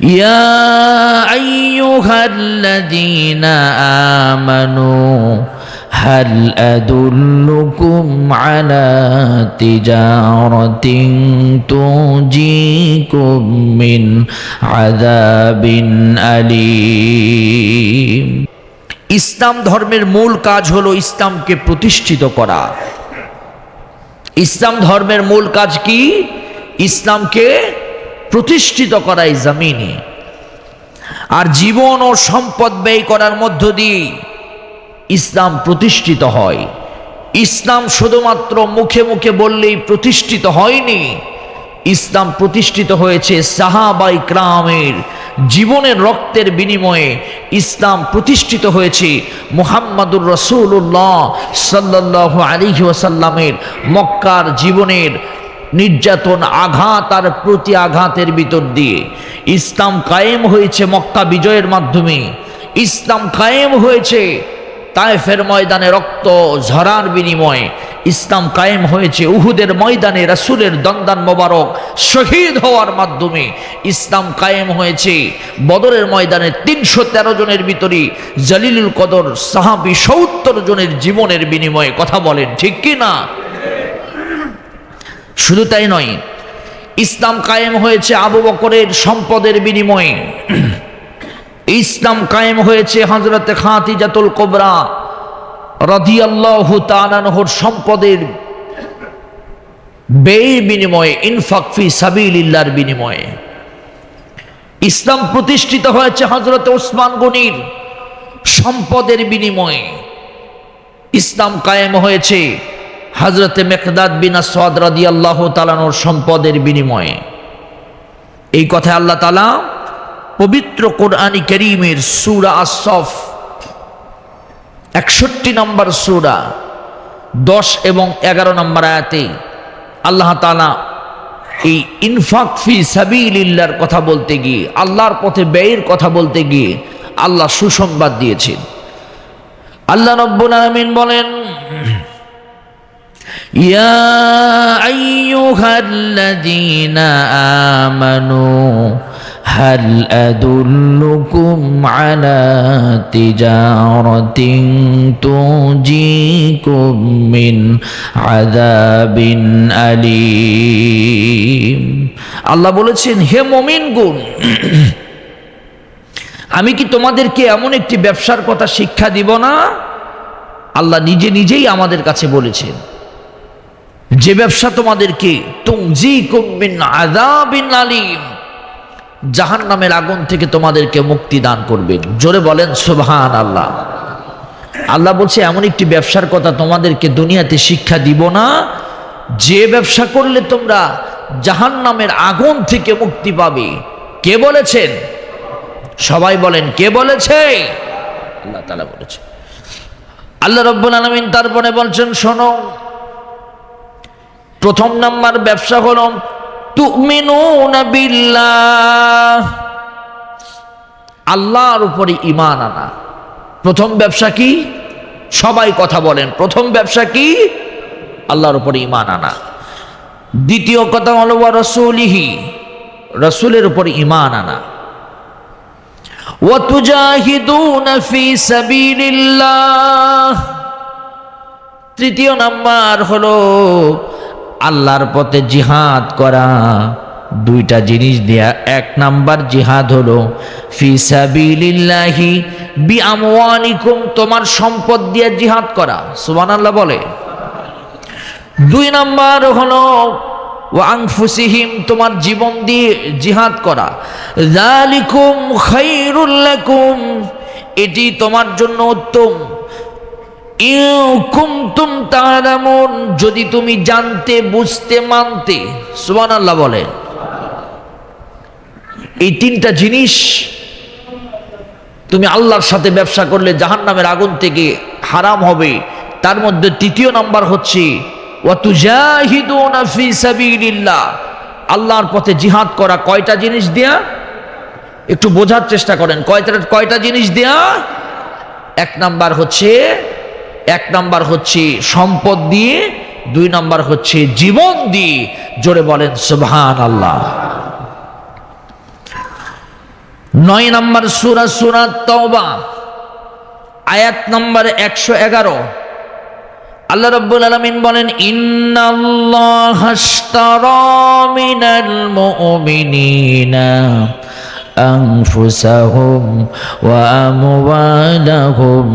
يا أيها الذين آمنوا هل أدلكم على تجارة تنجيكم من عذاب أليم ইসলাম ধর্মের মূল কাজ হলো ইসলামকে প্রতিষ্ঠিত করা ইসলাম ধর্মের মূল কাজ কি ইসলামকে প্রতিষ্ঠিত করাই জমিনে। আর জীবন ও সম্পদ ব্যয় করার মধ্য দিয়ে ইসলাম প্রতিষ্ঠিত হয়। ইসলাম শুধুমাত্র মুখে মুখে বললেই প্রতিষ্ঠিত হয়নি। ইসলাম প্রতিষ্ঠিত হয়েছে সাহাবাই ক্রামের জীবনের রক্তের বিনিময়ে। ইসলাম প্রতিষ্ঠিত হয়েছে মুহাম্মাদুর রসুল্লাহ সাল্লাহ আলিহি ওয়াসাল্লামের মক্কার জীবনের নির্যাতন, আঘাত আর প্রতি আঘাতের ভিতর দিয়ে। ইসলাম কায়েম হয়েছে মক্কা বিজয়ের মাধ্যমে। ইসলাম কায়েম হয়েছে তায়েফের ময়দানে রক্ত ঝরার বিনিময়ে। ইসলাম কায়েম হয়েছে উহুদের ময়দানে রাসুলের দন্দান মোবারক শহীদ হওয়ার মাধ্যমে। ইসলাম কায়েম হয়েছে বদরের ময়দানে তিনশো তেরো জনের ভিতরে। জলিলুল কদর সাহাবি সত্তর জনের জীবনের বিনিময়ে। কথা বলেন, ঠিক কি না? শুধু তাই নয়, ইসলাম কায়েম হয়েছে আবু বকরের সম্পদের বিনিময়ে। ইসলাম কায়েম হয়েছে হজরতে খাতিজাতুল কোবরা রাদিয়াল্লাহু তাআলার সম্পদের ব্যয়ের বিনিময়ে, ইনফাক ফি সাবিলিল্লাহর বিনিময়ে। ইসলাম প্রতিষ্ঠিত হয়েছে হজরত ওসমান গনির সম্পদের বিনিময়ে। ইসলাম কায়েম হয়েছে হজরতে মেকদাদ বিনা সাদ রাদি আল্লাহ তালানোর সম্পদের বিনিময়ে। এই কথা আল্লাহ তালা পবিত্র কোরআনী করিমের সুরা আসফ একষট্টি নম্বর সুরা, দশ এবং এগারো নম্বর আয়াতে আল্লাহ তালা এই ইনফাক ফি সাবিলিল্লার কথা বলতে গিয়ে, আল্লাহর পথে ব্যয়ের কথা বলতে গিয়ে আল্লাহ সুসংবাদ দিয়েছেন। আল্লাহ রব্বুল আলমিন বলেন يا أيها الذين آمنوا هل أدلكم على تجارة تنجيكم من عذاب أليم আল্লাহ বলেছেন হে মমিন গুণ আমি কি তোমাদেরকে এমন একটি ব্যবসার কথা শিক্ষা দিব না আল্লাহ নিজে নিজেই আমাদের কাছে বলেছেন যে ব্যবসা তোমাদেরকে তুমজি কুমিন আদাবিন আলিম জাহান নামের আগুন থেকে তোমাদেরকে মুক্তি দান করবেন জোরে বলেন সুবহান আল্লাহ আল্লাহ বলছে, এমন একটি ব্যবসার কথা তোমাদেরকে দুনিয়াতে শিক্ষা দিব না। যে ব্যবসা করলে তোমরা জাহান নামের আগুন থেকে মুক্তি পাবে। কে বলেছেন? সবাই বলেন, কে বলেছে? আল্লাহ তালা বলেছে। আল্লাহ রব্বুল আলমিন তারপরে বলছেন, শোনো প্রথম নাম্বার ব্যবসা হল আল্লাহর উপরে ইমান আনা। প্রথম ব্যবসা কি? সবাই কথা বলেন। প্রথম ব্যবসা কি? আল্লাহর উপরে ইমান আনা। দ্বিতীয় কথা হল ওয়া রসুলিহি। রসুলের উপরে ইমান আনা। তৃতীয় নাম্বার হলো আল্লাহর পথে জিহাদ করা। দুইটা জিনিস দেয়া, এক নাম্বার জিহাদ হলো, ফি সাবিলিল্লাহি বি আমওয়ালিকুম তোমার সম্পদ দিয়ে জিহাদ করা। সুবহানাল্লাহ বলে। দুই নাম্বার হলো ওয়াংফুসিহিম তোমার জীবন দিয়ে জিহাদ করা। জালিকুম খাইরুল লাকুম, এটি তোমার জন্য উত্তম। কুমতুম তারামুন যদি তুমি জানতে, বুঝতে, মানতে সুবান আল্লাহ বলেন। এই তিনটা জিনিস তুমি আল্লাহর সাথে ব্যবসা করলে জাহান নামের আগুন থেকে হারাম হবে। তার মধ্যে তৃতীয় নাম্বার হচ্ছে আল্লাহর পথে জিহাদ করা কয়টা জিনিস দেয়া? একটু বোঝার চেষ্টা করেন, কয়টা কয়টা জিনিস দেয়া? এক নাম্বার হচ্ছে এক নাম্বার হচ্ছে সম্পদ দিয়ে, দুই নাম্বার হচ্ছে জীবন দিয়ে। জোরে বলেন সুবহান আল্লাহ নয় নম্বর সুরা সুরা তওবা, আয়াত নম্বর একশো এগারো। আল্লাহ রব্বুল আলমিন বলেন, ইন্নাল্লাহ মিনাল মুমিনিনা। أنفسهم وأموالهم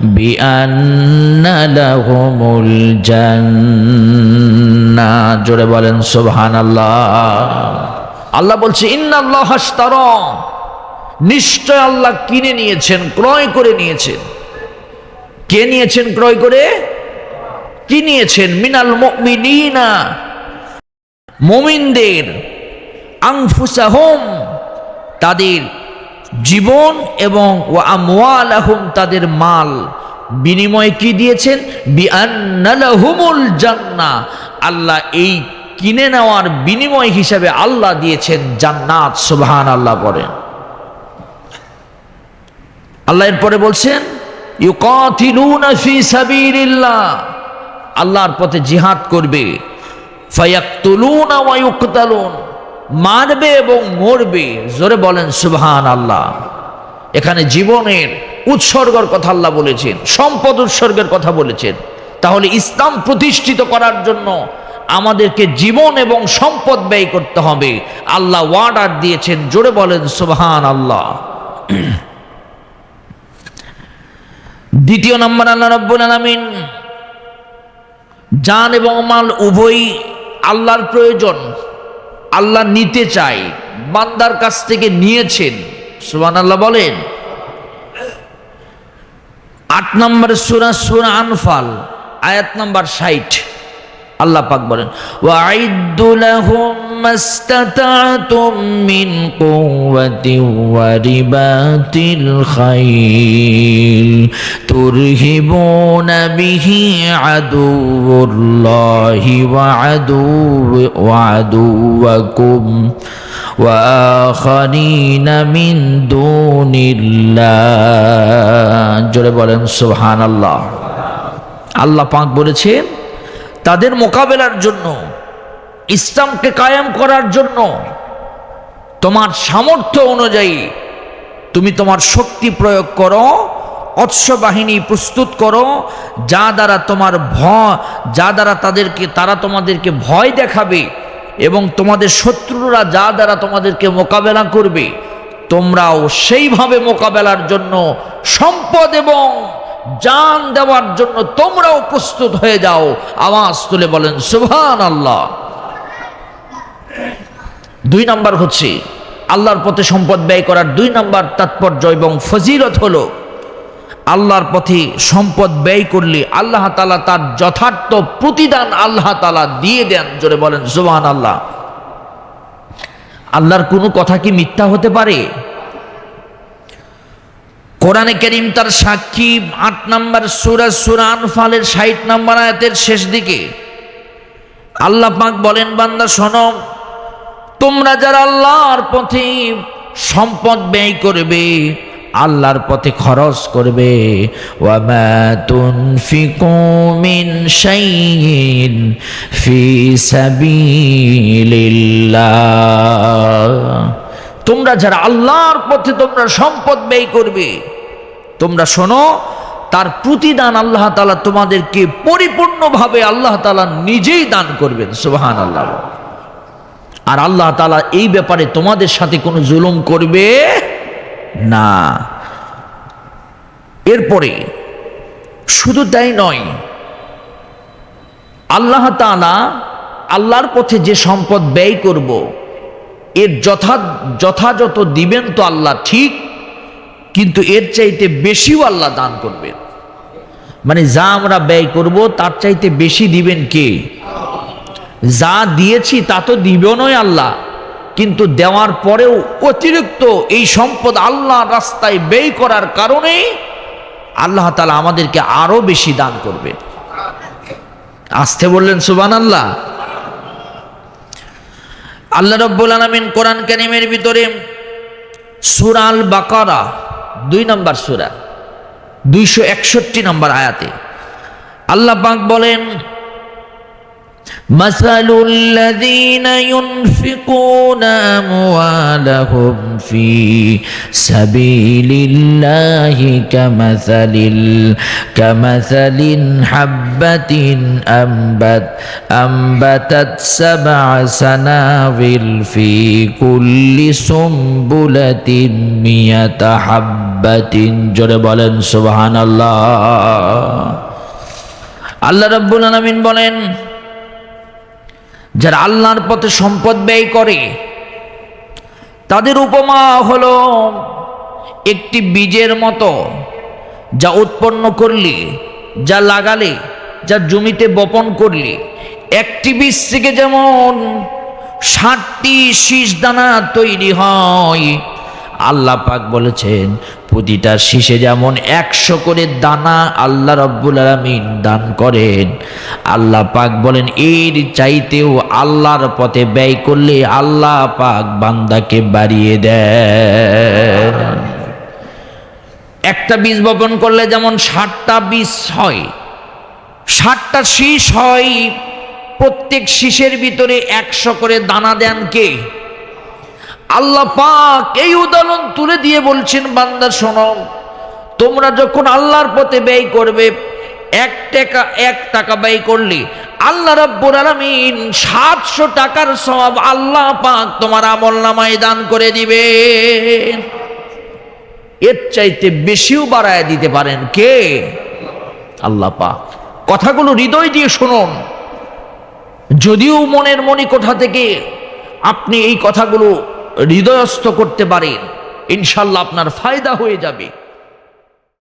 بأن لهم الجنة জোরে বলেন সুবহান আল্লাহ আল্লাহ বলছে ইন্নাল্লাহ হাস্তারা নিশ্চয় আল্লাহ কিনে নিয়েছেন ক্রয় করে নিয়েছেন কে নিয়েছেন ক্রয় করে কি নিয়েছেন মিনাল মুমিনিনা মুমিনদের আংফুসাহুম তাদের জীবন এবং ও আমওয়ালাহুম, তাদের মাল। বিনিময় কি দিয়েছেন? বিআন্নালাহুমুল জান্নাহ। আল্লাহ এই কিনে নেওয়ার বিনিময় হিসাবে আল্লাহ দিয়েছেন জান্নাত সুবহান আল্লাহ বলেন আল্লাহ এরপরে বলছেন, ইউকাতিলুনা ফি সাবিলিল্লাহ। আল্লাহর পথে জিহাদ করবে। ফায়াকতুলুনা ওয়া ইউকতালুন। মারবে এবং মরবে। জোরে বলেন সুবহান আল্লাহ এখানে জীবনের উৎসর্গর কথা আল্লাহ বলেছেন, সম্পদ উৎসর্গের কথা বলেছেন। তাহলে ইসলাম প্রতিষ্ঠিত করার জন্য আমাদেরকে জীবন এবং সম্পদ ব্যয় করতে হবে। আল্লাহ ওয়ার্ডার দিয়েছেন, জোরে বলেন সুবহান আল্লাহ দ্বিতীয় নম্বর, আল্লাহ রব্বুল আলামিন জান এবং মাল উভয়ই আল্লাহর প্রয়োজন। আল্লাহ নিতে চাই বান্দার কাছ থেকে নিয়েছেন। সুবান আল্লাহ বলেন। আট নম্বর সুরা সুরা আনফাল, আয়াত নম্বর ষাট। আল্লাহ পাক বলেন ওয়াইদু লাহুম মাস্তাতাতুম মিন কুওয়াতি ওয়া রিবাতিল খাইল তুরহিবুনা বিহি আদুউল্লাহি ওয়া আদু ওয়া আদুওয়াকুম وآخرين من دون الله জোরে বলেন সুবহানাল্লাহ আল্লাহ পাক বলেছেন তাদের মোকাবেলার জন্য ইসলামকে কায়েম করার জন্য তোমার সামর্থ্য অনুযায়ী তুমি তোমার শক্তি প্রয়োগ করো অশ্ব বাহিনী প্রস্তুত করো, যা দ্বারা তোমার ভয়, যা দ্বারা তাদেরকে, তারা তোমাদেরকে ভয় দেখাবে এবং তোমাদের শত্রুরা যা দ্বারা তোমাদেরকে মোকাবেলা করবে, তোমরাও সেইভাবে মোকাবেলার জন্য সম্পদ এবং জান দেওয়ার জন্য তোমরাও প্রস্তুত হয়ে যাও। আওয়াজ তুলে বলেন সুভান আল্লাহ দুই নাম্বার হচ্ছে, আল্লাহর পথে সম্পদ ব্যয় করার দুই নাম্বার তাৎপর্য এবং ফজিলত হল, আল্লাহর পথে সম্পদ ব্যয় করলে আল্লাহ তালা তার যথার্থ প্রতিদান আল্লাহ তালা দিয়ে দেন। জোরে বলেন সুবান আল্লাহ আল্লাহর কোনো কথা কি মিথ্যা হতে পারে? কোরআনে করিম তার সাক্ষী আট নম্বর সুরা সুরা ফালের ষাট নম্বর আয়াতের শেষ দিকে আল্লাহ পাক বলেন, বান্দা শোনো তোমরা যারা আল্লাহর পথে সম্পদ ব্যয় করবে, আল্লাহর পথে খরচ করবে। তোমরা যারা আল্লাহর পথে তোমরা সম্পদ ব্যয় করবে, তোমরা শোনো, তার প্রতিদান আল্লাহ তালা তোমাদেরকে পরিপূর্ণভাবে আল্লাহ তালা নিজেই দান করবেন সুবাহান আল্লাহ আর আল্লাহ তালা এই ব্যাপারে তোমাদের সাথে কোনো জুলুম করবে না। এরপরে শুধু তাই নয়, আল্লাহ তালা আল্লাহর পথে যে সম্পদ ব্যয় করব, এর যথা, যথাযথ দিবেন তো আল্লাহ ঠিক, কিন্তু এর চাইতে বেশিও আল্লাহ দান করবেন। মানে যা আমরা ব্যয় করব, তার চাইতে বেশি দিবেন কে? যা দিয়েছি তা তো দিবেনই আল্লাহ। কিন্তু দেওয়ার পরেও অতিরিক্ত এই সম্পদ আল্লাহ রাস্তায় ব্যয় করার কারণে আল্লাহ তালা আমাদেরকে আরও বেশি দান করবে। আসতে বললেন সুবান আল্লাহ আল্লাহ রব্বুল আলমিন কোরআন কারিমের ভিতরে সুরাল বাকারা দুই নম্বর সুরা, দুইশো একষট্টি নম্বর আয়াতে আল্লাহ পাক বলেন مثل الذين ينفقون أموالهم في سبيل الله كمثل ال- كمثل حبة أنبت أنبتت سبع سنابل في كل سنبلة مئة حبة جربلا سبحان الله আল্লাহ রাব্বুল আলামিন বলেন যারা আল্লাহর পথে সম্পদ ব্যয় করে, তাদের উপমা হলো একটি বীজের মতো যা উৎপন্ন করলে, যা লাগালে, যা জমিতে বপন করলে। একটি বীজ থেকে যেমন ষাটটি শীষ দানা তৈরি হয়, আল্লাহ পাক বলেছেন প্রতিটা শীষে যেমন একশো করে দানা আল্লাহ রব্বুল আলমিন দান করেন। আল্লাহ পাক বলেন, এর চাইতেও আল্লাহর পথে ব্যয় করলে আল্লাহ পাক বান্দাকে বাড়িয়ে দেয় একটা বীজ বপন করলে যেমন ষাটটা বীজ হয়, ষাটটা শীষ হয়, প্রত্যেক শীষের ভিতরে একশো করে দানা দেন কে? আল্লাহ পাক এই উদাহরণ তুলে দিয়ে বলছেন, বান্দা শোনো, তোমরা যখন আল্লাহর পথে ব্যয় করবে, এক টাকা এক টাকা ব্যয় করলে আল্লাহ রাব্বুল আলামিন সাতশো টাকার সব আল্লাহ পাক তোমার আমল নামায় দান করে দিবে এর চাইতে বেশিও বাড়ায় দিতে পারেন কে? আল্লাহ পাক। কথাগুলো হৃদয় দিয়ে শুনুন। যদিও মনের মনি কোঠা থেকে আপনি এই কথাগুলো হৃদয়স্থ করতে পারেন ইনশাল্লাহ আপনার ফায়দা হয়ে যাবে।